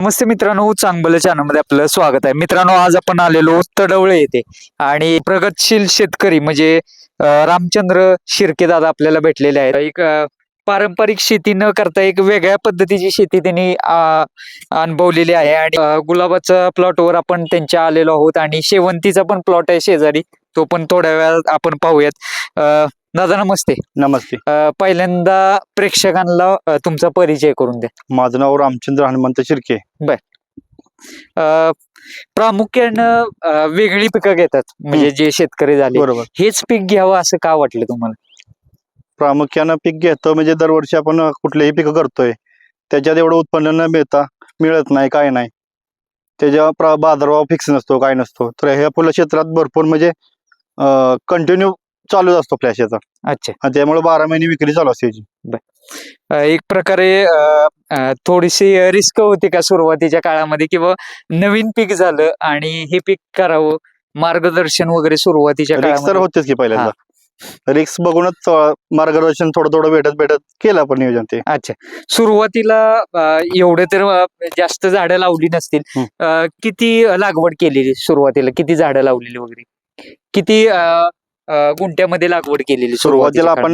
नमस्ते मित्रांनो चांगलं चॅनलमध्ये आपलं स्वागत आहे. मित्रांनो आज आपण आलेलो तडवळे येथे आणि प्रगतशील शेतकरी म्हणजे रामचंद्र शिर्के दादा आपल्याला भेटलेले आहेत. एक पारंपरिक शेती न करता एक वेगळ्या पद्धतीची शेती त्यांनी अनुभवलेली आहे. आणि गुलाबाचा गुलाबाच्या प्लॉटवर आपण त्यांच्या आलेलो आहोत आणि शेवंतीचा पण प्लॉट आहे शेजारी. तो पण थोड्या वेळात आपण पाहूयात. दादा नमस्ते. नमस्ते. अं, पहिल्यांदा प्रेक्षकांना अं, तुमचा परिचय करून द्या. माझं नाव रामचंद्र हनुमंत शिर्के. अ, प्रामुख्यानं अ, वेगळी पिकं घेतात. म्हणजे जे शेतकरी झाले. बरोबर. हेच पीक घ्यावं असं का वाटलं तुम्हाला? प्रामुख्यानं पीक घेतो म्हणजे दरवर्षी आपण कुठलेही पिकं करतोय. त्याच्यात एवढं उत्पन्न न मिळता मिळत नाही काय नाही. त्याच्या प्र- बाजारभाव फिक्स नसतो काय नसतो. तर ह्या फुलं क्षेत्रात भरपूर म्हणजे कंटिन्यू चालूच असतो फ्लॅशचा अच्छा. आणि त्यामुळे बारा महिने विक्री चालू असते याची. एक प्रकारे थोडीशी रिस्क होती का सुरुवातीच्या काळामध्ये किंवा नवीन पीक झालं आणि हे पीक करावं मार्गदर्शन वगैरे सुरुवातीच्या रिक्स तर होतेच की पहिल्यांदा. रिक्स बघूनच मार्गदर्शन थोडं थोडं भेटत भेटत केलं आपण नियोजन ते. अच्छा. सुरुवातीला एवढे तर जास्त झाडं लावली नसतील. किती लागवड केलेली सुरुवातीला? किती झाडं लावलेली वगैरे? किती गुंठ्यामध्ये लागवड केलेली सुरुवातीला? आपण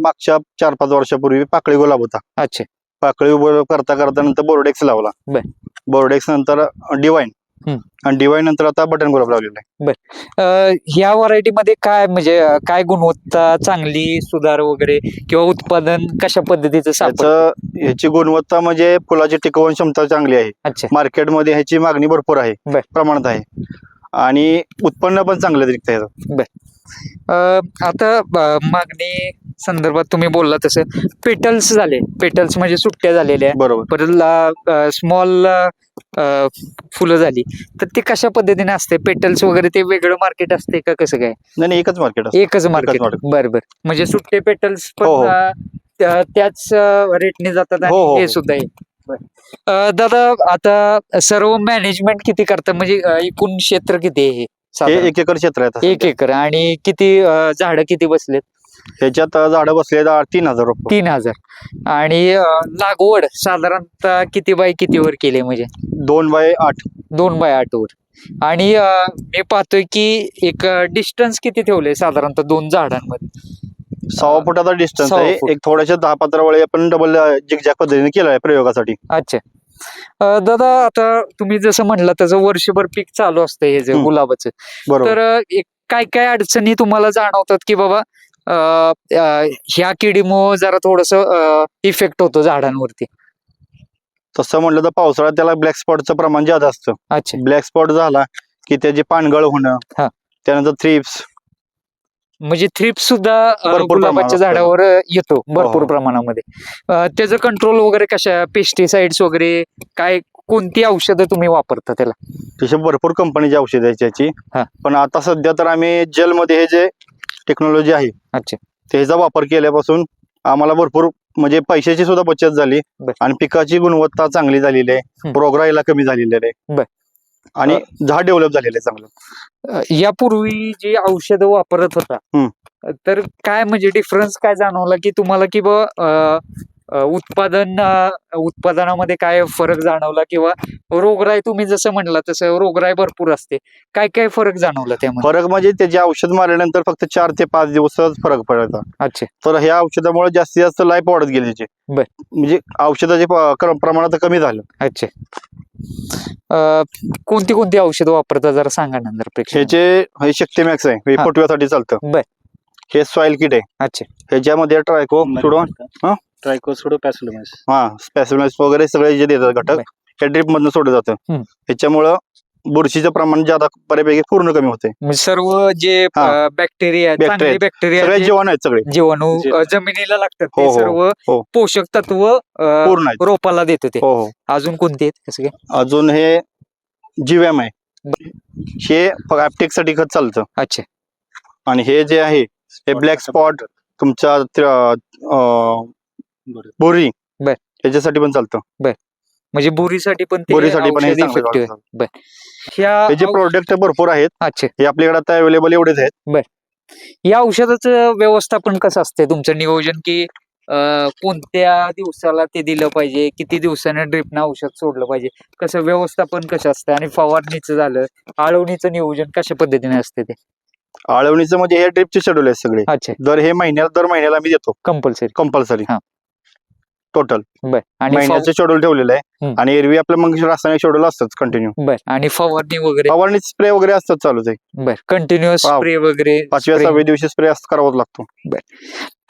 मागच्या चार पाच वर्षापूर्वी पाकळी गुलाब होता. अच्छा. पाकळी करता करता नंतर बोर्डेक्स लावला. बर. बोर्डेक्स नंतर डिवाईन. आणि डिवाईन नंतर आता बटन गुलाब लावलेला आहे. अ, ह्या व्हरायटी मध्ये काय म्हणजे काय गुणवत्ता चांगली सुधार वगैरे किंवा उत्पादन कशा पद्धतीचं ह्याची गुणवत्ता म्हणजे फुलाची टिकवण क्षमता चांगली आहे. अच्छा. मार्केटमध्ये ह्याची मागणी भरपूर आहे. बर. प्रमाणात आहे. आणि उत्पन्न पण चांगलं निघतं अ, आता मागणी संदर्भात तुम्ही बोलला तसं पेटल्स झाले. पेटल्स म्हणजे सुट्ट्या झालेल्या बरोबर. परत स्मॉल फुलं झाली. तर ते कशा पद्धतीने असते पेटल्स वगैरे ते वेगळं मार्केट असते का कसं काय? नाही नाही एकच मार्केट एकच मार्केट market. बर बर. म्हणजे सुट्टे पेटल्स पण हो, हो. अ, त्या- त्याच रेटने जातात आणि हो, हो, हे. सुद्धा आहे. बर. अ, दादा आता सर्व मॅनेजमेंट किती करतं म्हणजे अ, एकूण क्षेत्र किती आहे हे हे साधारण? एक एकर क्षेत्र आहे एक एकर. आणि किती झाडं किती बसलेत? ह्याच्यात झाडं बसले तीन हजार रुपये. तीन हजार. आणि अ, लागवड साधारणतः किती बाय कितीवर केली म्हणजे? दोन बाय आठ. दोन बाय आठ वर. आणि अ, मी पाहतोय की एक डिस्टन्स किती ठेवले साधारणतः दोन झाडांमध्ये? सहा फुटाचा डिस्टन्स सहा आहे फूट. एक थोड्याशा दहा पंधरा वेळे आपण डबल जिगजॅग पद्धतीने केलं आहे प्रयोगासाठी. अच्छा. अ, दादा आता तुम्ही जसं म्हणलं तसं वर्षभर पीक चालू असतं हे जे हम्म. गुलाबाचं. बरोबर. तर अ, एक काय काय अडचणी तुम्हाला जाणवतात की बाबा अ, अ, ह्या किडीमुळं जरा थोडस इफेक्ट होतो झाडांवरती? तसं म्हटलं तर पावसाळ्यात त्याला ब्लॅक स्पॉटचं प्रमाण जास्त असतं. अच्छा. ब्लॅक स्पॉट झाला की त्याची पानगळ हा. होणं त्यानंतर थ्रिप्स म्हणजे थ्रिप्स सुद्धा गुलाबाच्या झाडावर येतो भरपूर हो. प्रमाणामध्ये त्याचं कंट्रोल वगैरे कशा पेस्टिसाइड्स वगैरे काय कोणती औषधं तुम्ही वापरता त्याला तसे भरपूर कंपनीची औषध आहे त्याची. पण आता सध्या तर आम्ही जेलमध्ये हे जे टेक्नॉलॉजी आहे अच्छा त्याचा वापर केल्यापासून आम्हाला भरपूर म्हणजे पैशाची सुद्धा बचत झाली. आणि पिकाची गुणवत्ता चांगली झालेली आहे. रोगराईला कमी झालेली आहे. आणि झाड डेव्हलप झालेलं आहे चांगलं. यापूर्वी जी औषधं वापरत होता. तर काय म्हणजे डिफरन्स काय जाणवला की तुम्हाला की बा उत्पादन अ, उत्पादनामध्ये काय फरक जाणवला किंवा रोगराई तुम्ही जसं म्हणला तसं रोगराई भरपूर असते. काय काय फरक जाणवला त्यामध्ये? फरक म्हणजे त्याचे औषध मारल्यानंतर फक्त चार ते पाच दिवसच फरक पडायचा अच्छा. तर ह्या औषधामुळे जास्तीत जास्त लाईफ वाढत गेली त्याची. बर. म्हणजे औषधाचे प- क्रम- प्रमाण आता कमी झालं. अच्छा. कोणती कोणती औषधं वापरता जरा सांगा ना जरा प्रेक्षक ह्याचे हे शक्ती मॅक्स आहे हे हा. फुटव्यासाठी चालतं बर. हे सॉइल किट आहे अच्छा ह्याच्यामध्ये ट्रायको सुडो हा? ट्रायकोसोडो पॅसोलोमस हा स्पॅसिमस वगैरे सगळे जे देतात घटक. हे ड्रिप मधनं सोडलं जातं हम्म. ह्याच्यामुळं बुरशीचं प्रमाण ज्यादा बऱ्यापैकी पूर्ण कमी होते म्हणजे सर्व जे हा. Bacteria Bacteria. चांगले बॅक्टेरिया सगळे जीवन आहेत सगळे जीवाणू जे- अ, जमिनीला लागतात हो, ते हो, सर्व हो. पोषक तत्व अ, पूर्ण आहेत रोपाला देते ते हो हो अजून कोणते आहेत कसं काय अजून हे जीवॅम आहे हे ऍप्टिकसाठी खत चालतं अच्छा आणि हे जे आहे हे ब्लॅक स्पॉट तुमच्या त्र्य- अं, बोरी बर. त्याच्यासाठी पण चालतं म्हणजे बोरीसाठी पण बोरीसाठी पण हे औषध चांगलं. आहे. ह्या त्याचे औ- प्रोडक्ट भरपूर आहेत अच्छा. हे आपल्याकडे आता अवेलेबल एवढेच आहेत. या औषधाचं व्यवस्थापन कसं असते तुमचं? नियोजन की कोणत्या दिवसाला ते दिलं पाहिजे? किती दिवसानं ड्रिपनं औषध सोडलं पाहिजे? कसं व्यवस्थापन कसं असतं आणि फवारणीचं झालं आळवणीचं नियोजन कशा पद्धतीने असते ते? आळवणीचं म्हणजे हे ड्रिपचे शेड्यूल आहे सगळे. अच्छा. दर हे महिन्याला दर महिन्याला आम्ही देतो. कंपल्सरी कंपल्सरी हा. टोटल बर. आणि महिन्याचं शेड्यूल ठेवलेलं आहे. हम्म. आणि एरवी आपलं मग रासायनिक शेड्यूल असतंच कंटिन्यू बर. आणि फवारणी वगैरे? फवारणी स्प्रे वगैरे असतात चालूच आहे. बर. Continuous wow. स्प्रे वगैरे पाचव्या spray. सहाव्या दिवशी स्प्रे करावाच लागतो.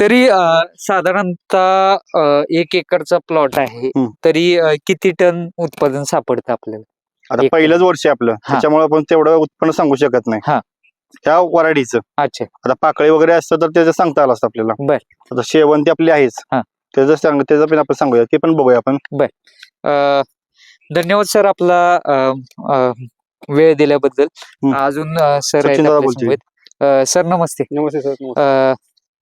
तरी अं, साधारणतः अं, एक एकरचा प्लॉट आहे. हम्म. तरी अं, किती टन उत्पादन सापडतं आपल्याला? आता एक- पहिलंच वर्ष आहे आपलं. त्याच्यामुळे आपण तेवढं उत्पन्न सांगू शकत नाही. हा. त्या वराडीचं. अच्छा. आता पाकळी वगैरे असतं तर त्याचं सांगता आलं असतं आपल्याला. बर. आता शेवंती आपली आहेच. हा. त्याचं सांग त्याचं पण आपण सांगूया ते पण बघूया आपण. अं, धन्यवाद सर आपला वेळ दिल्याबद्दल. अजून सर. सर नमस्ते. नमस्ते सर नमस्ते. अं,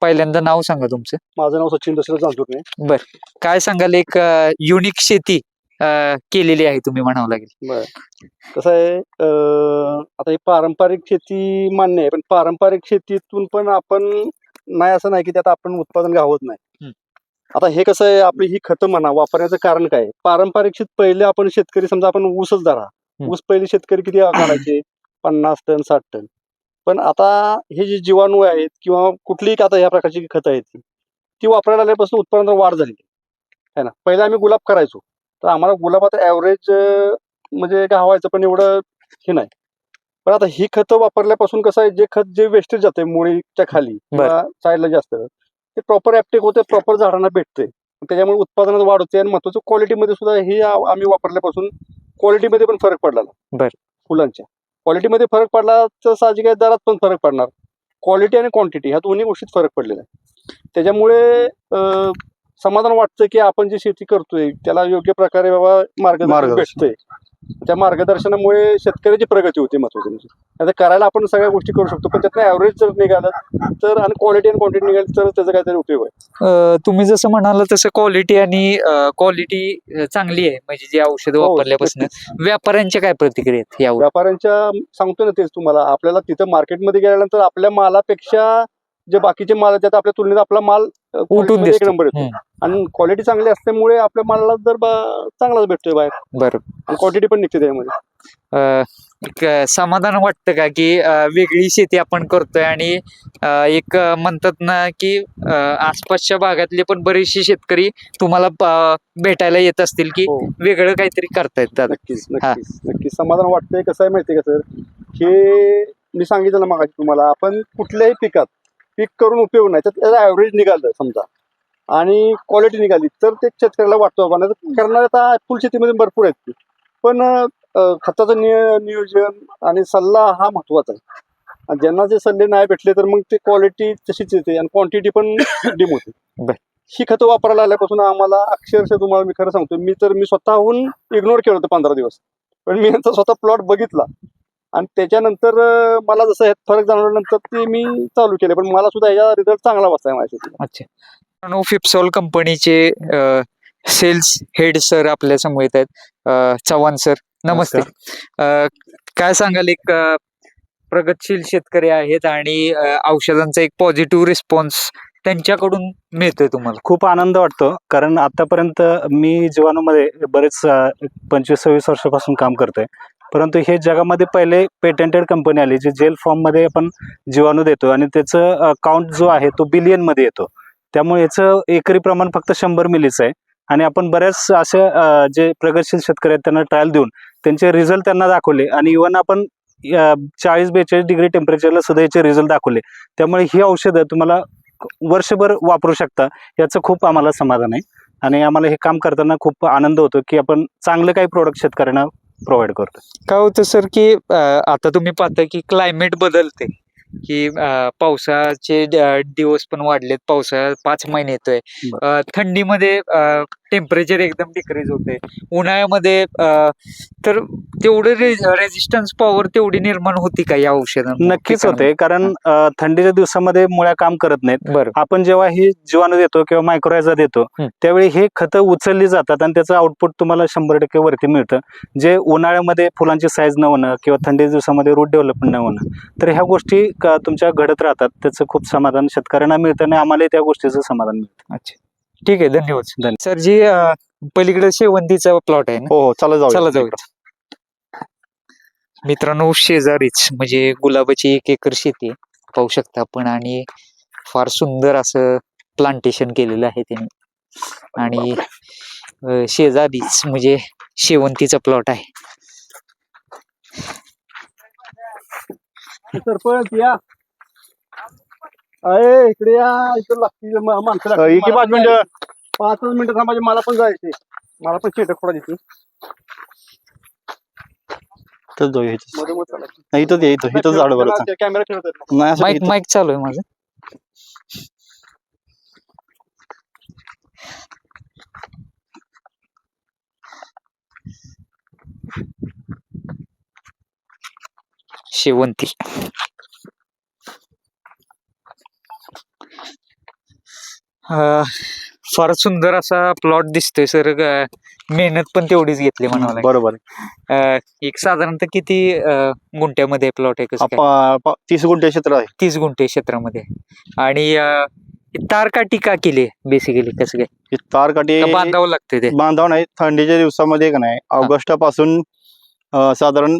पहिल्यांदा नाव सांगा तुमचं. माझं नाव सचिन दशरथ जांजुर्णे काय सांगाल एक युनिक शेती केलेली आहे तुम्ही म्हणावं लागेल. बर. कसं आहे आता ही पारंपरिक शेती मान्य आहे पण पारंपरिक शेतीतून पण आपण नाही असं नाही की त्यात आपण उत्पादन गावत नाही. आता हे कसं आहे आपली ही खतं म्हणा वापरण्याचं कारण काय? पारंपरिक शेत पहिले आपण शेतकरी समजा आपण ऊसच धरा. ऊस पहिले शेतकरी किती काढायचे पन्नास टन साठ टन. पण आता हे जे जीवाणू आहेत किंवा कुठलीही आता ह्या प्रकारची खतं आहेत ती वापरायला आल्यापासून उत्पन्नात वाढ झाली. आहे ना? पहिले आम्ही गुलाब करायचो. तर आम्हाला गुलाबाचं ॲव्हरेज म्हणजे गावायचं पण एवढं हे नाही. पण आता ही खतं वापरल्यापासून कसं आहे जे खत जे वेस्टेज जाते मुळीच्या खाली साईडला जास्त ते प्रॉपर ऍप्टेक होते प्रॉपर झाडांना भेटते त्याच्यामुळे उत्पादनात वाढ होते आणि महत्वाचं क्वालिटीमध्ये सुद्धा हे आम्ही वापरल्यापासून क्वालिटीमध्ये पण फरक पडला. बर. फुलांच्या. क्वालिटीमध्ये फरक पडला तर साहजिक आहे दरात पण फरक पडणार. क्वालिटी आणि क्वांटिटी ह्या दोन्ही गोष्टीत फरक पडलेला आहे. त्याच्यामुळे समाधान वाटतं की आपण जी शेती करतोय त्याला योग्य प्रकारे बाबा मार्गदर्शन. भेटतंय. त्या मार्गदर्शनामुळे शेतकऱ्याची प्रगती होते महत्वाची आता करायला आपण सगळ्या गोष्टी करू शकतो पण त्यातनं ऍव्हरेज जर निघालं तर आणि क्वालिटी आणि क्वांटिटी निघाली तर त्याचा काहीतरी उपयोग आहे. तुम्ही जसं म्हणाला तसं क्वालिटी आणि क्वालिटी चांगली आहे. म्हणजे जी औषधं हो, वापरल्यापासून. व्यापाऱ्यांच्या काय प्रतिक्रिया आहेत यावर? व्यापाऱ्यांच्या सांगतो ना तेच तुम्हाला आपल्याला तिथं मार्केटमध्ये गेल्यानंतर आपल्या मालापेक्षा जे बाकीचे माल आहेत त्यात आपल्या तुलनेत आपला माल उठून एक नंबर येतो. आणि क्वालिटी चांगली असल्यामुळे आपल्या मालाला बा- चांगलाच भेटतोय बाहेर. बरं. आणि क्वांटिटी पण निघते त्यामध्ये. समाधान वाटतं का की वेगळी शेती आपण करतोय आणि एक म्हणतात ना की आसपासच्या भागातले पण बरेचसे शेतकरी तुम्हाला भेटायला येत असतील की हो. वेगळं काहीतरी करतायत नक्कीच नक्कीच. समाधान वाटतंय कसं आहे माहितीये का सर? हे मी सांगितलं ना मागाशी तुम्हाला आपण कुठल्याही पिकात पीक करून उपयोग नाही. तर त्याचा ॲव्हरेज निघालं समजा. आणि क्वालिटी निघाली. तर ते शेतकऱ्याला वाटतो बाबा नाही करणारे आता फुल शेतीमध्ये भरपूर आहेत ते. पण खताचं निय नियोजन आणि सल्ला हा महत्त्वाचा आहे. आणि ज्यांना जे सल्ले नाही भेटले तर मग ते क्वालिटी तशीच येते आणि क्वांटिटी पण डिम होते. ही खतं वापरायला आल्यापासून आम्हाला अक्षरशः तुम्हाला मी खरं सांगतो मी तर मी स्वतःहून इग्नोर केलं होतं पंधरा दिवस. पण मी यांचा स्वतः प्लॉट बघितला. आणि त्याच्यानंतर मला जसं ह्यात फरक जाणवल्यानंतर ते मी चालू केले पण मला सुद्धा ह्याचा रिझल्ट चांगला बसलाय माझ्या अच्छा. फिप्सॉल कंपनीचे सेल्स हेड सर आपल्यासमोर येत आहेत. चव्हाण सर नमस्ते. काय सांगाल एक प्रगतशील शेतकरी आहेत आणि औषधांचा एक पॉझिटिव्ह रिस्पॉन्स त्यांच्याकडून मिळतोय तुम्हाला? खूप आनंद वाटतो. कारण आतापर्यंत मी जीवाणूमध्ये बरेच पंचवीस सव्वीस वर्षापासून काम करतोय. परंतु हे जगामध्ये पहिले पेटेंटेड कंपनी आली जी जेल फॉर्ममध्ये आपण जीवाणू देतो आणि त्याचं काउंट जो आहे तो बिलियनमध्ये येतो. त्यामुळे याचं एकरी प्रमाण फक्त शंभर मिलीचं आहे. आणि आपण बऱ्याच असे जे प्रगतशील शेतकरी आहेत त्यांना ट्रायल देऊन त्यांचे रिझल्ट त्यांना दाखवले आणि इव्हन आपण चाळीस बेचाळीस डिग्री टेम्परेचरला सुद्धा याचे रिझल्ट दाखवले. त्यामुळे ही औषधं तुम्हाला वर्षभर वापरू शकता याचं खूप आम्हाला समाधान आहे. आणि आम्हाला हे काम करताना खूप आनंद होतो की आपण चांगलं काही प्रोडक्ट शेतकऱ्यांना प्रोव्हाइड करतो काय होतं सर की आता तुम्ही पाहता की क्लायमेट बदलते. की पावसाचे दिवस पण वाढलेत. पावसाळा पाच महिने येतोय. थंडीमध्ये टेम्परेचर एकदम डिक्रीज होते. उन्हाळ्यामध्ये तर तेवढं रेजिस्टन्स पॉवर तेवढी निर्माण होती का या औषधांमुळे? नक्कीच होते कारण थंडीच्या दिवसामध्ये मुळ्या काम करत नाहीत. बरं. आपण जेव्हा ही जीवाणू देतो किंवा मायक्रोरायझा देतो. त्यावेळी हे खतं उचलली जातात आणि त्याचं आउटपुट तुम्हाला शंभर टक्के वरती मिळतं. जे उन्हाळ्यामध्ये फुलांची साईज न होणं किंवा थंडीच्या दिवसामध्ये रूट डेव्हलपमेंट न होणं तर ह्या गोष्टी तुमच्या घडत राहतात. त्याचं खूप समाधान शेतकऱ्यांना मिळतं आणि आम्हालाही त्या गोष्टीचं समाधान मिळतं. अच्छा. ठीक आहे धन्यवाद. धन्यवाद. सर जी पलीकडे शेवंतीचा प्लॉट आहे ना? हो हो चला जाऊ. चला जाऊया मित्रांनो शेजारीच म्हणजे गुलाबाची एक एकर शेती आहे. पाहू शकता आपण. आणि फार सुंदर असं प्लांटेशन केलेलं आहे त्यांनी. आणि शेजारीच म्हणजे शेवंतीचा प्लॉट आहे. सरपंच या. अरे इकडे या इकडे लागतील म- माणसं लागतील. पाच पण मिनिटं. पाच मिनिटं थांबायचे मला पण जायचे मला पण शेट थोडा देते इथंच जाऊया इथंच. मध्ये मध्ये चालायचं. नाही इथंच ये, इथं इथंच झाड बरं त्याला कॅमेरा ठेवत आहेत. नाही असं माईक इथं- माईक चालू आहे माझं शेवंती फार सुंदर असा प्लॉट दिसतोय सर मेहनत पण तेवढीच घेतली लागेल. बरोबर. अं, एक साधारणतः किती गुंठ्यामध्ये प्लॉट आहे तीस गुंठे क्षेत्र आहे. तीस गुंठे क्षेत्रामध्ये. आणि तारकाठी का केली बेसिकली कसं काय? तार काठी का बांधावं लागतं ते? बांधाव नाही थंडीच्या दिवसामध्ये का नाही? ऑगस्टपासून साधारण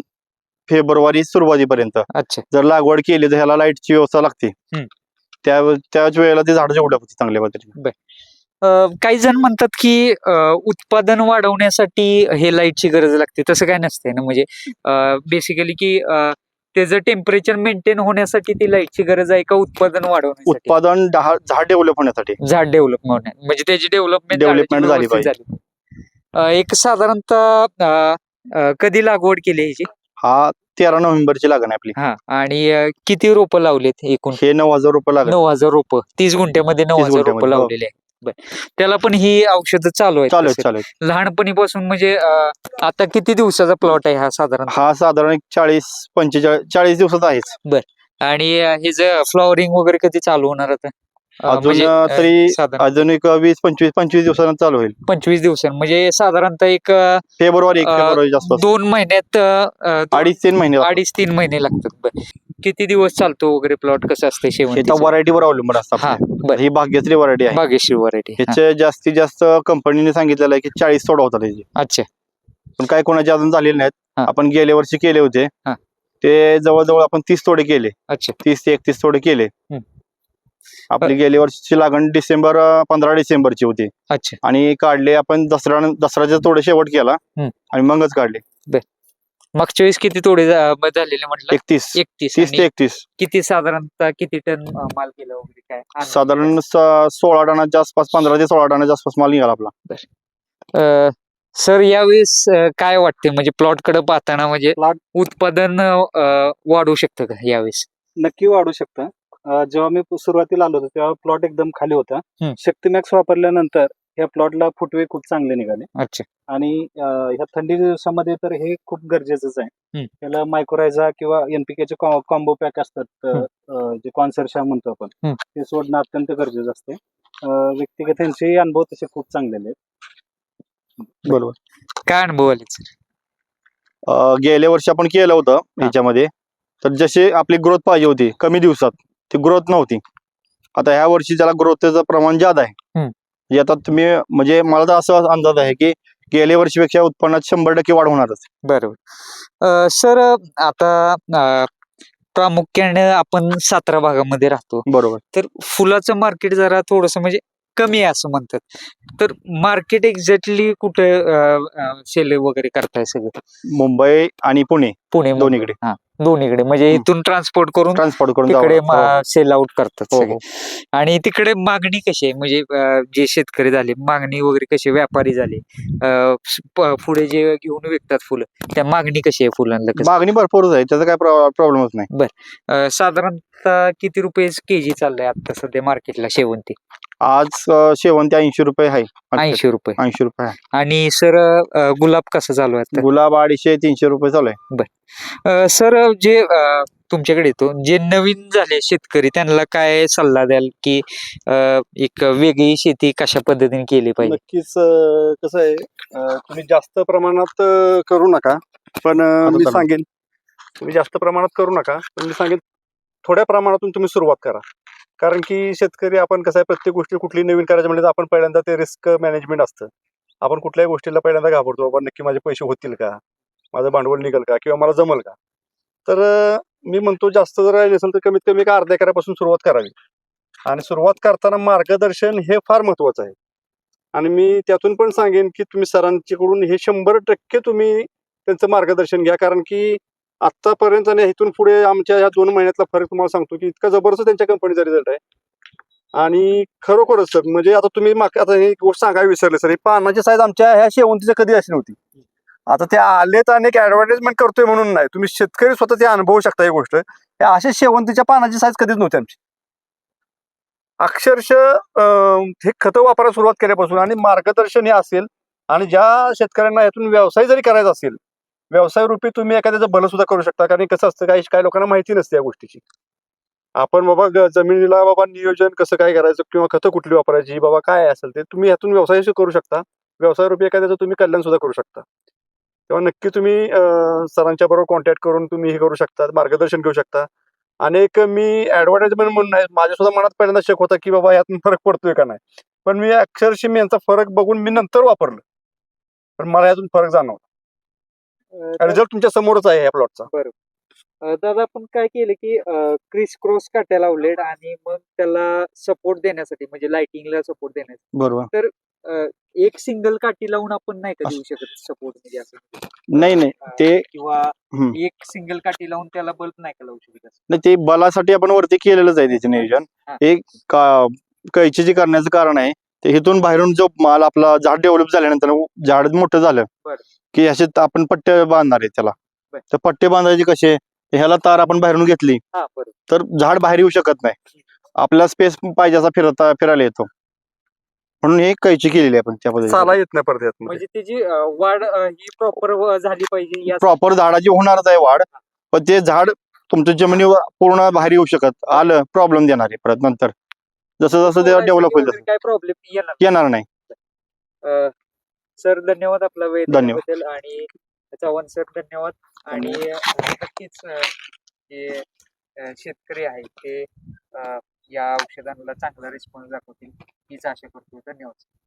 फेब्रुवारी सुरुवातीपर्यंत. अच्छा. जर लागवड केली तर ह्याला लाईटची व्यवस्था लागते. त्या त्याच वेळेला ते झाड जेवढ्या होते चांगल्या पद्धतीने काही जण म्हणतात की उत्पादन वाढवण्यासाठी हे लाईटची गरज लागते. तसं काय नसते ना. म्हणजे बेसिकली की त्याचं टेम्परेचर मेंटेन होण्यासाठी ती लाईटची गरज आहे का उत्पादन वाढवण्यासाठी? उत्पादन झाड डेव्हलप होण्यासाठी. झाड डेव्हलपमेंट म्हणजे त्याची डेव्हलपमेंट Development झाली एक साधारणतः कधी लागवड केली ह्याची? हा तेरा नोव्हेंबरची लागण आहे आपली. हा आणि अं, किती रोपं लावलेत एकूण? हे नऊ हजार रुपये लागत नऊ हजार रोपं. तीस गुंठ्यामध्ये नऊ 30 हजार रोपं गुंठ्यामध्ये, हो. लावलेले आहे बर. त्याला पण ही औषधं चालू आहेत चालू तसे. आहे, चालू आहे. लहानपणीपासून म्हणजे अं, आता किती दिवसाचा प्लॉट आहे हा साधारण? हा साधारण एक चाळीस पंचेचाळीस चाळीस दिवसात आहेच. आणि अं, हे जे फ्लॉवरिंग वगैरे कधी चालू होणार आता? अजून म्हणजे, अं, तरी साधारण अजून एक वीस पंचवीस पंचवीस दिवसांना चालू होईल. पंचवीस दिवसां म्हणजे साधारणतः एक अं, फेब्रुवारी एक अं, फेब्रुवारी जास्त दोन महिन्यात अं, अं, दोन- अडीच तीन महिने लागतात. अडीच तीन महिने लागतात. बर. किती दिवस चालतो वगैरे प्लॉट? कसं असतं शेवंतीचं? व्हरायटीवर अवलंबून असतात हा. बर. ही भाग्यश्री व्हरायटी आहे. बागेश्री व्हरायटी ह्याचे जास्तीत जास्त कंपनीने सांगितलेलं आहे की चाळीस सोडा होता त्याची अच्छा. पण काय कोणाचे अजून झालेले नाहीत. हा. आपण गेल्या वर्षी केले होते. हा. ते जवळजवळ आपण तीस तोडे केले. अच्छा. तीस ते एकतीस तोडे केले. हम्म. आपली गेल्या वर्षीची लागण डिसेंबर पंधरा डिसेंबरची होती. अच्छा. आणि काढले आपण दसरा दसऱ्याचा तोडे शेवट केला. आणि मगच काढले. मागच्या वेळेस किती तोडे झालेले म्हटलं? एकतीस. एकतीस तीस ते एकतीस. किती साधारणतः किती टन माल केला वगैरे काय? साधारण स- सोळा टनाच्या आसपास पंधरा ते सोळा टनाच्या आसपास माल निघाला आपला. सर यावेळेस काय वाटते? म्हणजे प्लॉटकडे पाहताना म्हणजे उत्पादन वाढू शकतं का यावेळेस? नक्की वाढू शकतं. जेव्हा मी सुरुवातीला आलो होतो तेव्हा प्लॉट एकदम खाली होता. शक्ती मॅक्स वापरल्यानंतर या प्लॉटला फुटवे खूप चांगले निघाले. अच्छा. आणि ह्या थंडी दिवसामध्ये तर हे खूप गरजेचंच आहे. हम्म. त्याला मायक्रोरायझा किंवा एनपीकेचे कॉम्बो पॅक असतात जे कॉन्सर्शा म्हणतो आपण हम्म. ते सोडणं अत्यंत गरजेचं असते. व्यक्तिगत त्यांचे अनुभव तसे खूप चांगलेले आहेत. बरोबर. काय अनुभव आले गेल्या वर्षी आपण केलं होतं ह्याच्यामध्ये तर जशी आपली ग्रोथ पाहिजे होती कमी दिवसात. ती ग्रोथ नव्हती. आता ह्या वर्षी त्याला ग्रोथचं प्रमाण जादा आहे. हम्म. म्हणजे आता तुम्ही म्हणजे मला तर असा अंदाज आहे की गेल्या वर्षीपेक्षा उत्पन्नात शंभर टक्के वाढ होणारच. बरोबर. सर आता प्रामुख्याने आपण सातारा भागामध्ये राहतो. बरोबर. तर फुलाचं मार्केट जरा थोडस म्हणजे कमी आहे असं म्हणतात. तर मार्केट एक्झॅक्टली कुठे सेल वगैरे करताय सगळं? मुंबई आणि पुणे. पुणे. दोन्हीकडे. हा. दोन्हीकडे म्हणजे. इथून ट्रान्सपोर्ट करून ट्रान्सपोर्ट करून तिकडे. हो. सेल आउट करतात हो, सगळे हो. आणि तिकडे मागणी कशी आहे म्हणजे अं, जे शेतकरी झाले मागणी वगैरे कशी व्यापारी झाले अं, स- प- पुढे जे घेऊन विकतात फुलं त्या मागणी कशी आहे फुलांना कसं? मागणी भरपूरच आहे त्याचा काय प्रॉब्लेमच नाही अं, साधारणतः किती रुपये केजी चाललंय आता सध्या मार्केटला शेवंती आज अं, शेवंती ऐंशी रुपये आहे ऐंशी रुपये. ऐंशी रुपये आहे. आणि सर गुलाब कसं चालू आहे आता? गुलाब अडीचशे तीनशे रुपये चालू आहे. अ, सर जे अ, तुमच्याकडे येतो जे नवीन झाले शेतकरी त्यांना काय सल्ला द्याल की अ, एक वेगळी शेती कशा पद्धतीने केली पाहिजे? नक्कीच अं, कसं आहे अं, तुम्ही जास्त प्रमाणात अं, करू नका. पण अं, आता मी चालू. सांगेन तुम्ही जास्त प्रमाणात करू नका. पण मी सांगेन थोड्या प्रमाणातून तुम्ही सुरुवात करा. कारण की शेतकरी आपण कसं आहे प्रत्येक गोष्टी कुठली नवीन करायचं म्हणजे आपण पहिल्यांदा ते रिस्क मॅनेजमेंट असतं. आपण कुठल्याही गोष्टीला पहिल्यांदा घाबरतो आपण नक्की माझे पैसे होतील का? माझं भांडवल निघेल का? किंवा मला जमल का? तर मी म्हणतो जास्त जर राहिले असेल तर कमीत कमी एक अर्ध्या एकरापासून सुरुवात करावी. आणि सुरुवात करताना मार्गदर्शन हे फार महत्वाचं आहे. आणि मी त्यातून पण सांगेन की तुम्ही सरांच्याकडून हे शंभर टक्के तुम्ही त्यांचं मार्गदर्शन घ्या. कारण की आतापर्यंत आणि इथून पुढे आमच्या या दोन महिन्यातला फरक तुम्हाला सांगतो की इतका जबरदस्त त्यांच्या कंपनीचा रिझल्ट आहे. आणि खरोखरच सर म्हणजे आता तुम्ही आता हे गोष्ट सांगायला विसरले सर ही पानाची साईज आमच्या ह्या शेवंतीच्या कधी अशी नव्हती. आता ते आलेत आणि एक ऍडव्हर्टाइजमेंट करतोय म्हणून नाही. तुम्ही शेतकरी स्वतः ते अनुभवू शकता ही गोष्ट. हे अशा शेवंतीच्या पानाची साईज कधीच नव्हती आमची. अक्षरशः हे खतं वापरायला सुरुवात केल्यापासून आणि मार्गदर्शन हे असेल आणि ज्या शेतकऱ्यांना यातून व्यवसाय जरी करायचा असेल व्यवसाय रूपी तुम्ही एखाद्याचं भलं सुद्धा करू शकता. कारण कसं असतं काही काही लोकांना माहिती नसते या गोष्टीची. आपण बाबा जमिनीला बाबा नियोजन कसं काय करायचं किंवा खतं कुठली वापरायची बाबा काय असेल ते तुम्ही यातून व्यवसाय करू शकता. व्यवसाय रूपी एखाद्याचं तुम्ही कल्याण सुद्धा करू शकता. तेव्हा नक्की तुम्ही सरांच्या बरोबर कॉन्टॅक्ट करून तुम्ही हे करू शकता मार्गदर्शन घेऊ शकता. आणि एक मी ऍडव्हर्टाइजमेंट म्हणून नाही माझ्या सुद्धा मनात पहिल्यांदा शक होता की बाबा यातून फरक पडतोय का नाही. पण मी अक्षरशः मी यांचा फरक बघून मी नंतर वापरलं. पण मला यातून फरक जाणवला. रिझल्ट तुमच्या समोरच आहे या प्लॉटचा अं, दादा आपण काय केलं की क्रिस क्रॉस काट्या लावलेत आणि मग त्याला सपोर्ट देण्यासाठी म्हणजे लाइटिंगला सपोर्ट देण्यासाठी. बरोबर. अं, एक सिंगल काठी लावून आपण नाही का देऊ शकत सपोर्ट म्हणजे असं? नाही नाही. ते किंवा. एक सिंगल काठी लावून त्याला बल्ब नाही का लावू शकत? नाही ते बलासाठी आपण वरती केलेलंच आहे त्याचे नियोजन. हा. एक कैची जे करण्याचं कारण आहे. ते इथून बाहेरून जो माल आपला झाड डेव्हलप झाल्यानंतर झाड मोठं झालं. की असे आपण पट्टे बांधणार आहे त्याला. तर पट्टे बांधायचे कसे? ह्याला तार आपण बाहेरून घेतली. हा बरोबर. तर झाड बाहेर येऊ शकत नाही. आपल्याला स्पेस पाहिजे असा फिरता फिरायला येतो. म्हणून हे कैची केलेली आहे आपण त्या चाला पद्धतीने येत नाही परत म्हणजे त्याची वाढ ही प्रॉपर झाली पाहिजे या प्रॉपर झाडाची होणारच आहे वाढ. पण ते झाड तुमच्या जमिनीवर पूर्ण बाहेर येऊ शकत. आलं प्रॉब्लेम देणार आहे परत नंतर. जसं जसं ते डेव्हलप होईल काय प्रॉब्लेम येणार नाही. सर धन्यवाद आपला वेळ धन्यवाद. दिल्याबद्दल आणि चव्हाण सर धन्यवाद. आणि नक्कीच अं, जे अं, शेतकरी आहेत ते अं, या औषधांना चांगला रिस्पॉन्स दाखवतील हीच आशा करतो. धन्यवाद.